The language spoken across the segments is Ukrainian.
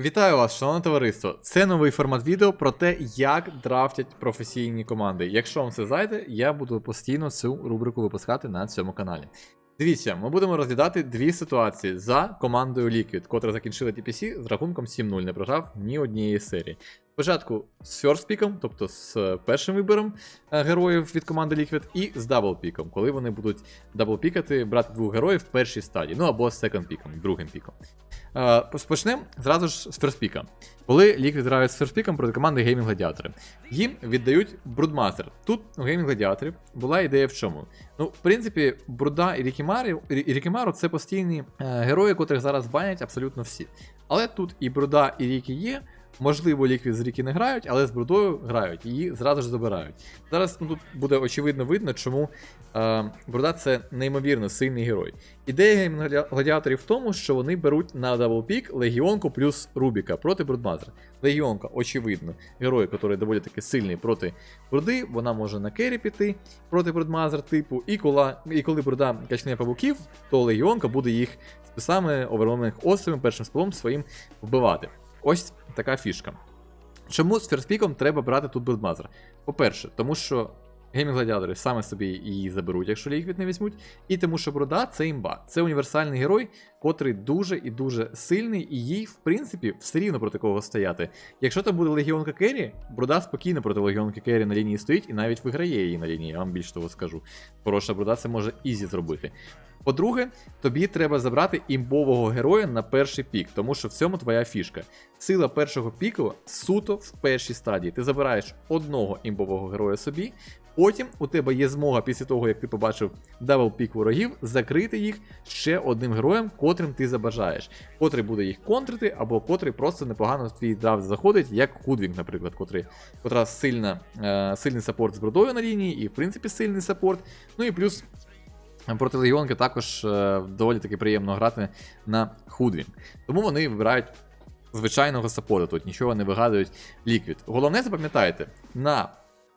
Вітаю вас, шановне товариство! Це новий формат відео про те, як драфтять професійні команди. Якщо вам це зайде, я буду постійно цю рубрику випускати на цьому каналі. Дивіться, ми будемо розглядати дві ситуації за командою Liquid, котра закінчила TPC з рахунком 7-0, не програв ні однієї серії. Спочатку з first піком, тобто з е, першим вибором е, героїв від команди Liquid, і з дабл піком, коли вони будуть дабл пікати, брати двох героїв в першій стадії, ну або з second піком, другим піком. Е, Почнемо зразу ж з ферспіка. Коли Liquid грають з ферспіком проти команди Gaming Gladiator, їм віддають Брудмастер. Тут у Gaming Gladiator була ідея в чому. Ну, в принципі, Бруда і Рікімарі, Рікімару це постійні герої, котрих зараз банять абсолютно всі. Але тут і Бруда, і Рікі є. Можливо, Ліквід з Рікі не грають, але з Брудою грають, її зразу ж забирають. Зараз ну, тут буде очевидно видно, чому е, Бруда це неймовірно сильний герой. Ідея гладіаторів в тому, що вони беруть на даблпік Легіонку плюс Рубіка проти Брудмазера. Легіонка, очевидно, герой, який доволі таки сильний проти Бруди, вона може на керрі піти проти Брудмазер типу, і коли, і коли Бруда качне павуків, то Легіонка буде їх списами овервомених острівом першим спалом своїм вбивати. Ось така фішка. Чому з ферспіком треба брати тут Брудмазер? По-перше, тому що геймінг-гладіатори саме собі її заберуть, якщо ліквід не візьмуть. І тому що Бруда це імба. Це універсальний герой, котрий дуже і дуже сильний, і їй, в принципі, все рівно проти кого стояти. Якщо там буде Легіонка Керрі, Бруда спокійно проти Легіонки Керрі на лінії стоїть і навіть виграє її на лінії, я вам більш того скажу. Хороша Бруда це може ізі зробити. По-друге, тобі треба забрати імбового героя на перший пік, тому що в цьому твоя фішка. Сила першого піку суто в першій стадії. Ти забираєш одного імбового героя собі, потім у тебе є змога після того, як ти побачив дабл пік ворогів, закрити їх ще одним героєм, котрим ти забажаєш, котрий буде їх контрити, або котрий просто непогано в твій драфт заходить, як Худвінг, наприклад, котрий, котра сильна, е, сильний саппорт з бродою на лінії, і в принципі сильний саппорт. Ну і плюс Проти Легіонки також е, доволі таки приємно грати на Худвінг. Тому вони вибирають звичайного саппорта, тут нічого не вигадують ліквід. Головне, запам'ятайте, на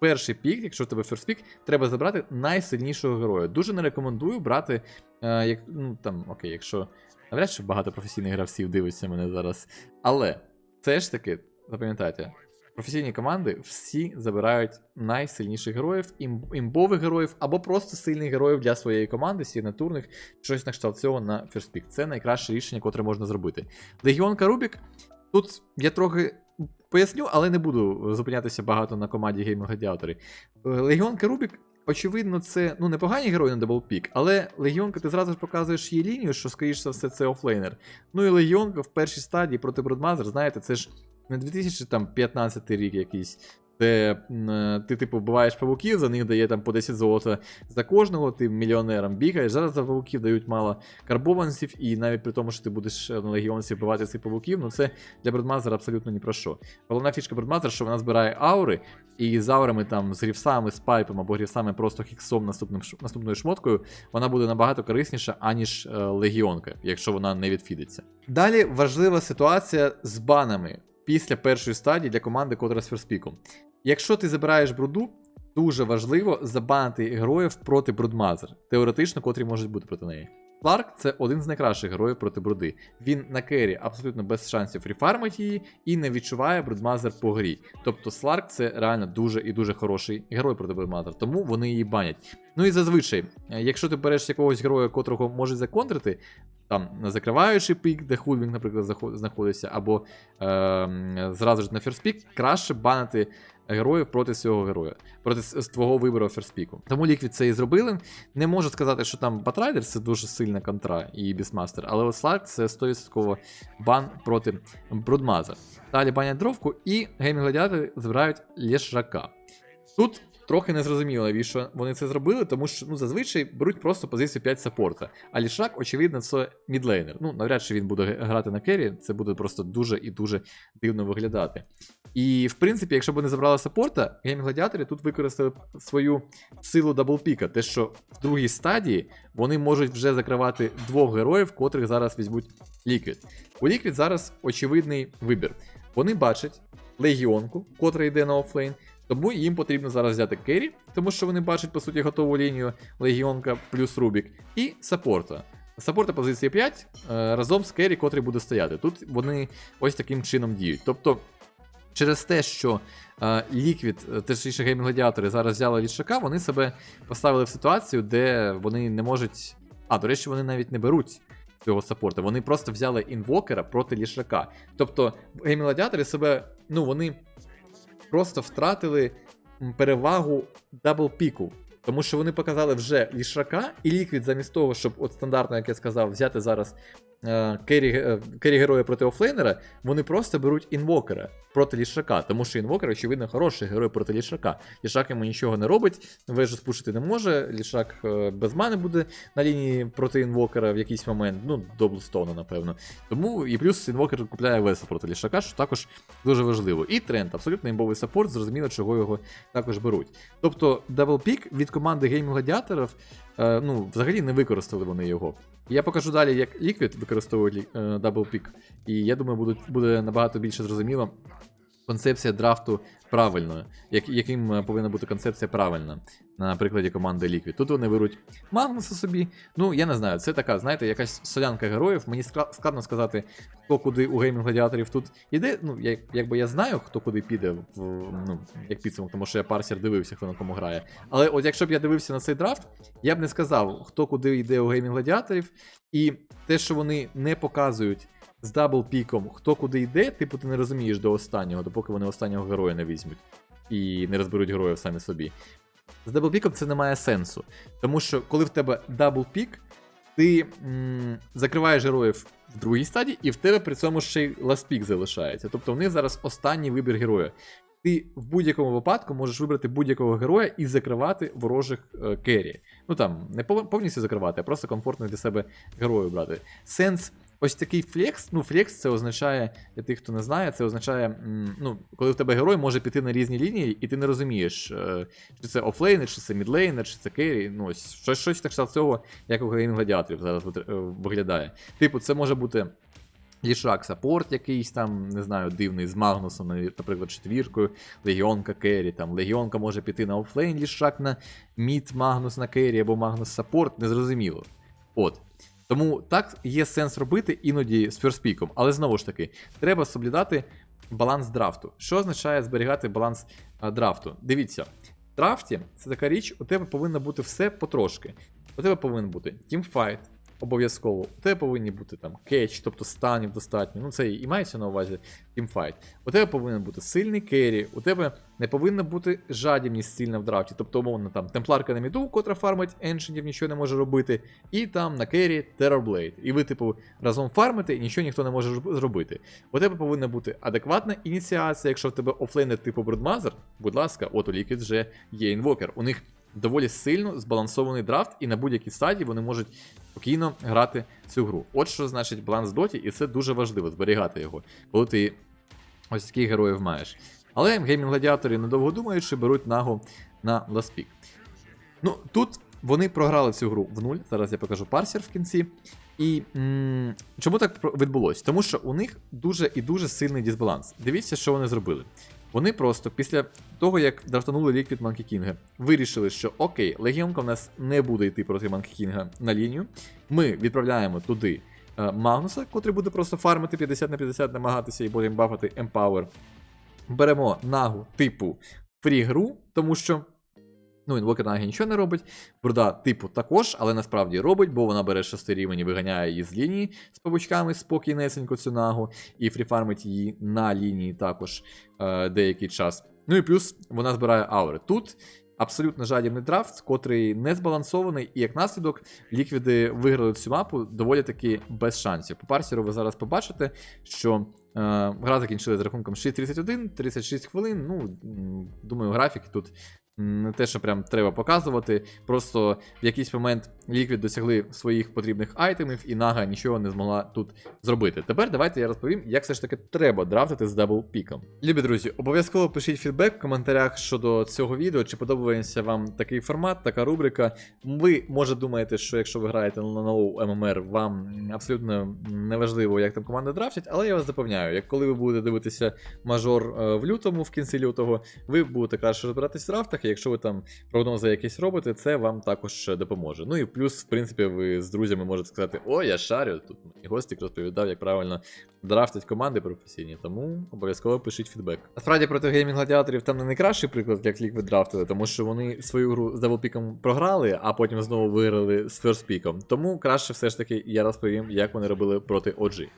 перший пік, якщо в тебе ферспік, треба забрати найсильнішого героя. Дуже не рекомендую брати, е, як, ну там, окей, якщо навряд чи багато професійних гравців дивиться мене зараз. Але все ж таки, запам'ятайте, Професійні команди всі забирають найсильніших героїв, ім, імбових героїв або просто сильних героїв для своєї команди, сігнатурних, щось на кшталт цього на ферспік. Це найкраще рішення, котре можна зробити. Легіонка Рубік. Тут я трохи поясню, але не буду зупинятися багато на команді Gaming Gladiator. Легіонка Рубік. Очевидно, це ну непогані герої на даблпік, але Легіонка ти зразу ж показуєш її лінію, що, скоріш за все, це офлейнер. Ну і Легіонка в першій стадії проти Бродмазер, знаєте, це ж не 2015 рік якийсь. Де ти, типу, вбиваєш павуків, за них дає там по 10 золота за кожного, ти мільйонером бігаєш. Зараз за павуків дають мало карбованців, і навіть при тому, що ти будеш на легіонці вбивати цих павуків, ну це для Бродмазера абсолютно ні про що. Головна фішка Бродмазера, що вона збирає аури, і з аурами там, з грівсами, з пайпом або грівсами просто хіксом наступним, наступною шмоткою, вона буде набагато корисніша, аніж е, легіонка, якщо вона не відфідиться. Далі важлива ситуація з банами після першої стадії для команди, котра з ферспіком. Якщо ти забираєш бруду, дуже важливо забанити героїв проти Брудмазер, теоретично, котрі можуть бути проти неї. Кларк це один з найкращих героїв проти бруди. Він на кері абсолютно без шансів рефармить її і не відчуває Брудмазер по грі. Тобто Сларк це реально дуже і дуже хороший герой проти Брудмазер, тому вони її банять. Ну і зазвичай, е, якщо ти береш якогось героя, котрого можуть законтрити, там на закриваючий пік, де Худвінг, наприклад, знаходиться, або е, зразу ж на ферспік, краще банити героїв проти цього героя, проти твого вибору ферспіку. Тому ліквід це і зробили. Не можу сказати, що там Батрайдер це дуже сильна контра і Бісмастер, але от це 100% бан проти Брудмаза. Далі банять дровку і геймінг гладіатори збирають Лєшрака. Тут трохи незрозуміло, навіщо вони це зробили, тому що ну, зазвичай беруть просто позицію 5 саппорта. А Лішак, очевидно, це мідлейнер. Ну, навряд чи він буде грати на кері, це буде просто дуже і дуже дивно виглядати. І в принципі, якщо б вони забрали саппорта, геймінг гладіатори тут використали свою силу даблпіка. Те, що в другій стадії вони можуть вже закривати двох героїв, котрих зараз візьмуть Ліквід. У Ліквід зараз очевидний вибір. Вони бачать легіонку, котра йде на офлейн. Тому їм потрібно зараз взяти керрі, тому що вони бачать, по суті, готову лінію Легіонка плюс Рубік, і саппорта. саппорта позиції 5 е, разом з керрі, котрий буде стояти. Тут вони ось таким чином діють. Тобто, через те, що е, Liquid, е, точніше геймінг гладіатори зараз взяли лішака, вони себе поставили в ситуацію, де вони не можуть. А, до речі, вони навіть не беруть цього саппорта. Вони просто взяли інвокера проти лішака. Тобто, геймінг гладіатори себе, ну, вони просто втратили перевагу даблпіку. Тому що вони показали вже лішака, і ліквід замість того, щоб от стандартно, як я сказав, взяти зараз е, керрі, е, героя проти офлейнера, вони просто беруть інвокера проти лішака. Тому що інвокер, очевидно, хороший герой проти лішака. Лішак йому нічого не робить, вежу спушити не може. Лішак е, без мани буде на лінії проти інвокера в якийсь момент. Ну, доблстоуна, напевно. Тому і плюс інвокер купляє веса проти лішака, що також дуже важливо. І тренд, абсолютно імбовий саппорт, зрозуміло, чого його також беруть. Тобто, даблпік від команди Game Гладіаторів, е, ну, взагалі не використали вони його. Я покажу далі, як Liquid використовує Double даблпік, і я думаю, буде, буде набагато більше зрозуміло концепція драфту правильно, як, яким е, повинна бути концепція правильна на прикладі команди Liquid. Тут вони беруть Магнуса собі. Ну, я не знаю, це така, знаєте, якась солянка героїв. Мені скла- складно сказати, хто куди у геймінг гладіаторів тут іде. Ну, як, якби я знаю, хто куди піде, в, ну, як підсумок, тому що я парсер дивився, хто на кому грає. Але от якщо б я дивився на цей драфт, я б не сказав, хто куди йде у геймінг гладіаторів. І те, що вони не показують з даблпіком, хто куди йде, типу ти не розумієш до останнього, допоки вони останнього героя не візьмуть і не розберуть героїв самі собі. З даблпіком це не має сенсу. Тому що коли в тебе даблпік, ти м- закриваєш героїв в другій стадії, і в тебе при цьому ще й ластпік залишається. Тобто в них зараз останній вибір героя. Ти в будь-якому випадку можеш вибрати будь-якого героя і закривати ворожих е, керрі. Ну там не повністю закривати, а просто комфортно для себе героїв брати. Сенс ось такий флекс. Ну, флекс це означає, для тих, хто не знає, це означає, ну, коли в тебе герой може піти на різні лінії, і ти не розумієш, е, чи це офлейнер, чи це мідлейнер, чи це керрі. Ну, ось щось, щось так цього, як у гейм гладіаторів зараз е, виглядає. Типу, це може бути. Лішак саппорт якийсь там, не знаю, дивний з Магнусом, наприклад, четвіркою, Легіонка Керрі. Там Легіонка може піти на офлейн, лішак на мід Магнус на Керрі або Магнус саппорт, незрозуміло. От. Тому так є сенс робити іноді з ферспіком, але знову ж таки, треба соблюдати баланс драфту. Що означає зберігати баланс а, драфту? Дивіться, в драфті це така річ, у тебе повинно бути все потрошки. У тебе повинен бути тімфайт, обов'язково. У тебе повинні бути там кетч, тобто станів достатньо. Ну це і мається на увазі тімфайт. У тебе повинен бути сильний керрі, у тебе не повинна бути жадібність сильна в драфті. Тобто, умовно, там темпларка на міду, котра фармить еншенів, нічого не може робити, і там на керрі Terrorblade. І ви, типу, разом фармите, і нічого ніхто не може зробити. У тебе повинна бути адекватна ініціація, якщо в тебе офлейнер типу Брудмазер, будь ласка, от у Liquid вже є інвокер. У них доволі сильно збалансований драфт, і на будь-якій стадії вони можуть спокійно грати цю гру. От що значить баланс доті, і це дуже важливо зберігати його, коли ти ось таких героїв маєш. Але геймінг гладіатори, недовго думаючи, беруть нагу на ласпік. Ну, тут вони програли цю гру в нуль. Зараз я покажу парсер в кінці. І м- чому так відбулось? Тому що у них дуже і дуже сильний дисбаланс. Дивіться, що вони зробили. Вони просто після того, як драфтанули лік від Манкі Кінга, вирішили, що окей, Легіонка в нас не буде йти проти Манкі Кінга на лінію. Ми відправляємо туди е, Магнуса, котрий буде просто фармити 50 на 50, намагатися і будемо бафати Empower. Беремо нагу типу фрі-гру, тому що. Ну, інвокер нагі нічого не робить. Бруда, типу, також, але насправді робить, бо вона бере шостий рівень і виганяє її з лінії з павучками спокійнесенько цю нагу, і фріфармить її на лінії також е, деякий час. Ну і плюс вона збирає аури. Тут абсолютно жадібний драфт, котрий не збалансований, і як наслідок ліквіди виграли цю мапу доволі таки без шансів. По парсеру ви зараз побачите, що е, гра закінчилася з рахунком 6.31, 36 хвилин. Ну, думаю, графіки тут не те, що прям треба показувати. Просто в якийсь момент Liquid досягли своїх потрібних айтемів, і Нага нічого не змогла тут зробити. Тепер давайте я розповім, як все ж таки треба драфтити з даблпіком. Любі друзі, обов'язково пишіть фідбек в коментарях щодо цього відео, чи подобається вам такий формат, така рубрика. Ви може думаєте, що якщо ви граєте на нову ММР, вам абсолютно неважливо, як там команда драфтять, але я вас запевняю, як коли ви будете дивитися мажор е, в лютому, в кінці лютого, ви будете краще розбиратись в драфтах. Якщо ви там прогнози якісь робите, це вам також допоможе. Ну і плюс, в принципі, ви з друзями можете сказати, о, я шарю. Тут мені гостик розповідав, як правильно драфтять команди професійні, тому обов'язково пишіть фідбек. Насправді проти геймінг гладіаторів там не найкращий приклад, як Liquid драфтили, тому що вони свою гру з даблпіком програли, а потім знову виграли з ферстпіком. Тому краще все ж таки я розповім, як вони робили проти OG.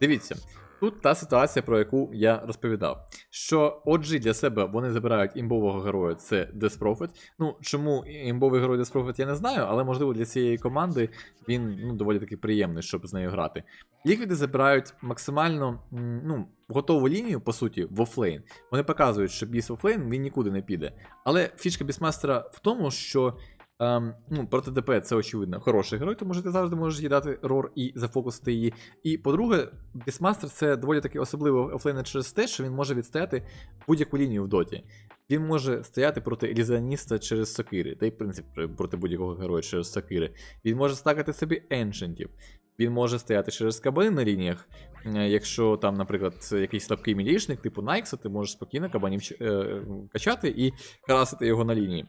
Дивіться. Тут та ситуація, про яку я розповідав. Що OG для себе вони забирають імбового героя, це Prophet. Ну, чому імбовий герой Death я не знаю, але можливо для цієї команди він ну, доволі таки приємний, щоб з нею грати. Ліквіди забирають максимально ну, готову лінію, по суті, в офлейн. Вони показують, що біс офлейн він нікуди не піде. Але фішка бісмастера в тому, що. Ем, ну, проти ДП це очевидно хороший герой, тому що ти завжди можеш їй дати рор і зафокусити її. І по-друге, Бісмастер це доволі таки особливо офлейн через те, що він може відстояти будь-яку лінію в доті. Він може стояти проти ілюзіоніста через сокири, та й в принципі проти будь-якого героя через сокири. Він може стакати собі еншентів. Він може стояти через кабани на лініях. Е, Якщо там, наприклад, якийсь слабкий мілішник, типу Найкса, ти можеш спокійно кабанів е, качати і харасити його на лінії.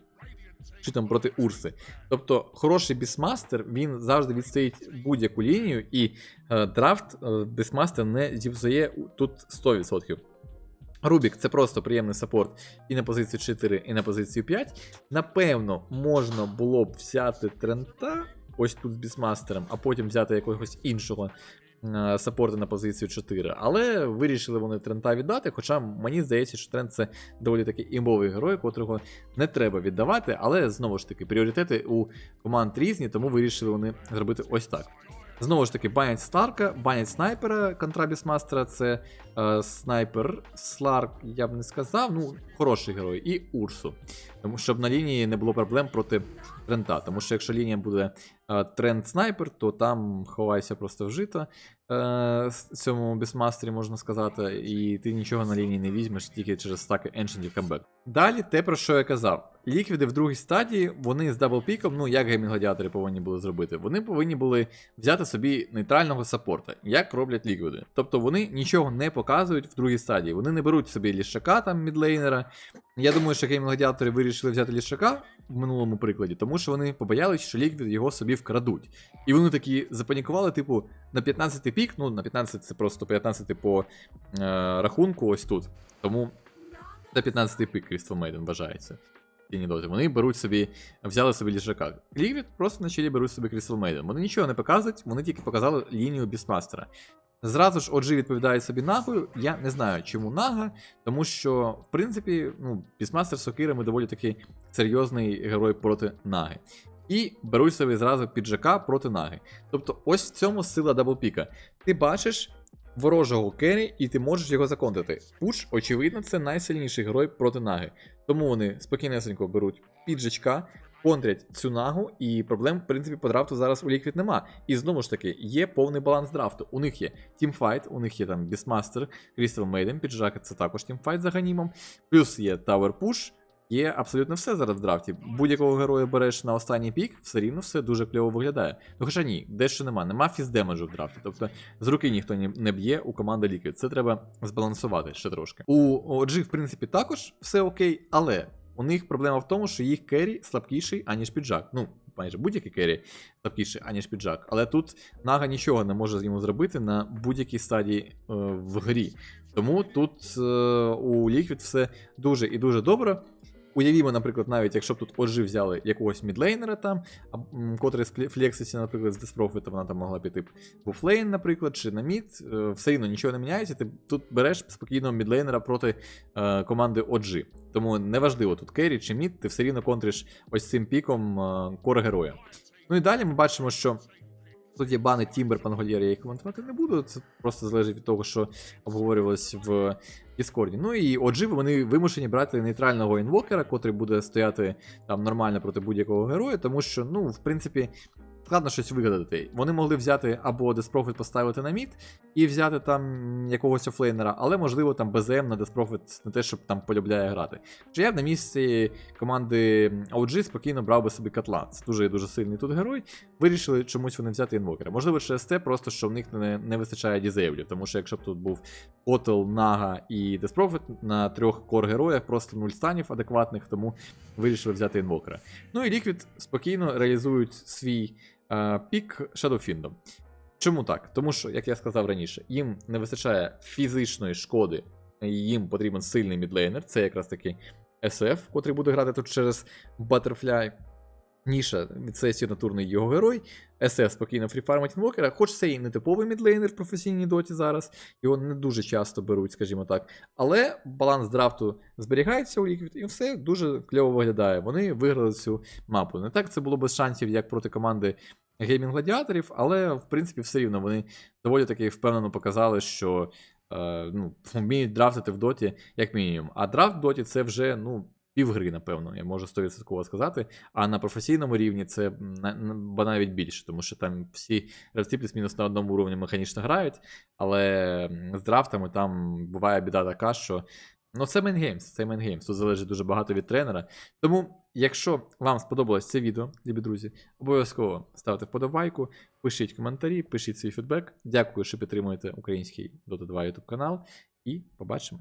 Чи там проти Урси. Тобто, хороший бісмастер, він завжди відстоїть будь-яку лінію, і е, драфт е, бісмастер не зіпсує тут 100%. Рубік це просто приємний саппорт і на позицію 4, і на позицію 5. Напевно, можна було б взяти Трента ось тут з бісмастером, а потім взяти якогось іншого е, саппорта на позицію 4. Але вирішили вони Трента віддати. Хоча мені здається, що Трент це доволі таки імбовий герой, котрого не треба віддавати. Але знову ж таки, пріоритети у команд різні, тому вирішили вони зробити ось так. Знову ж таки, банять Старка, банять снайпера контрабісмастера, це е, снайпер Сларк, я б не сказав, ну, хороший герой, і Урсу. Тому щоб на лінії не було проблем проти Трента. Тому що якщо лінія буде е, тренд снайпер, то там ховайся просто в е, цьому бісмастері, можна сказати, і ти нічого на лінії не візьмеш тільки через стаки Ancient камбек. Далі те, про що я казав. Ліквіди в другій стадії, вони з даблпіком, ну як геймінг-гладіатори повинні були зробити. Вони повинні були взяти собі нейтрального саппорта, як роблять ліквіди. Тобто вони нічого не показують в другій стадії. Вони не беруть собі лішака там мідлейнера. Я думаю, що геймінг-гладіатори вирішили взяти лішака в минулому прикладі, тому що вони побоялись, що ліквід його собі вкрадуть. І вони такі запанікували, типу, на 15 пік, ну на 15 це просто 15 по е, рахунку ось тут. Тому на 15 пік Crystal бажається. Тіні доти. Вони беруть собі, взяли собі ліжака. Ліквід просто на чилі беруть собі Crystal Maiden. Вони нічого не показують, вони тільки показали лінію Бісмастера. Зразу ж OG відповідає собі нагою. Я не знаю, чому нага, тому що, в принципі, ну, Бісмастер з сокирами доволі таки серйозний герой проти наги. І беруть собі зразу піджака проти наги. Тобто, ось в цьому сила даблпіка. Ти бачиш ворожого керрі, і ти можеш його законтрити. Пуш, очевидно, це найсильніший герой проти наги. Тому вони спокійнесенько беруть піджачка, контрять цю нагу, і проблем, в принципі, по драфту зараз у Liquid нема. І знову ж таки, є повний баланс драфту. У них є тімфайт, у них є там Beastmaster, Crystal Maiden, піджак це також тімфайт за ганімом. Плюс є Tower Push. Є абсолютно все зараз в драфті. Будь-якого героя береш на останній пік, все рівно все дуже кльово виглядає. Ну хоча ні, дещо нема, нема фіздемеджу в драфті. Тобто з руки ніхто не б'є у команди Liquid. Це треба збалансувати ще трошки. У OG, в принципі, також все окей, але у них проблема в тому, що їх керрі слабкіший, аніж піджак. Ну, майже будь-який керрі слабкіший, аніж піджак. Але тут Нага нічого не може з йому зробити на будь-якій стадії е, в грі. Тому тут е, у Ліквід все дуже і дуже добре. Уявімо, наприклад, навіть якщо б тут OG взяли якогось мідлейнера там, котрий з фле- флекситься, наприклад, з Деспрофіта, вона там могла піти в офлейн, наприклад, чи на мід, е, все рівно нічого не міняється. Ти тут береш спокійно мідлейнера проти е, команди OG. Тому неважливо тут керрі чи мід, ти все рівно контриш ось цим піком е, кора героя. Ну і далі ми бачимо, що тут є бани Тімбер, Пангольєр, я їх коментувати не буду. Це просто залежить від того, що обговорювалось в Діскорді. Ну і отже, вони вимушені брати нейтрального інвокера, котрий буде стояти там нормально проти будь-якого героя, тому що, ну, в принципі, складно щось вигадати. Вони могли взяти або Деспрофіт поставити на мід і взяти там якогось офлейнера, але можливо там БЗМ на Деспрофіт не те, щоб там полюбляє грати. Чи я б на місці команди OG спокійно брав би собі котла. Це дуже дуже сильний тут герой. Вирішили чомусь вони взяти інвокера. Можливо, через те, просто що в них не, не вистачає дізейблів, тому що якщо б тут був Отел, Нага і Деспрофіт на трьох кор героях, просто нуль станів адекватних, тому вирішили взяти інвокера. Ну і Liquid спокійно реалізують свій пік Shadowfiend. Чому так? Тому що, як я сказав раніше, їм не вистачає фізичної шкоди, і їм потрібен сильний мідлейнер, це якраз таки SF, котрий буде грати тут через Butterfly. Ніша від сесії натурний його герой. SF спокійно фріфармить інвокера, хоч це і не типовий мідлейнер в професійній доті зараз, його не дуже часто беруть, скажімо так. Але баланс драфту зберігається у Liquid, і все дуже кльово виглядає. Вони виграли цю мапу. Не так це було без шансів, як проти команди геймінг гладіаторів, але в принципі все рівно вони доволі таки впевнено показали, що е, ну, вміють драфтити в доті як мінімум. А драфт в доті це вже ну, півгри, напевно, я можу 100% сказати. А на професійному рівні це бо навіть більше, тому що там всі гравці плюс-мінус на одному рівні механічно грають, але з драфтами там буває біда така, що. Ну, це мейнгеймс, це мейнгеймс. Тут залежить дуже багато від тренера. Тому, якщо вам сподобалось це відео, любі друзі, обов'язково ставте вподобайку, пишіть коментарі, пишіть свій фідбек. Дякую, що підтримуєте український Dota 2 YouTube канал. І побачимось.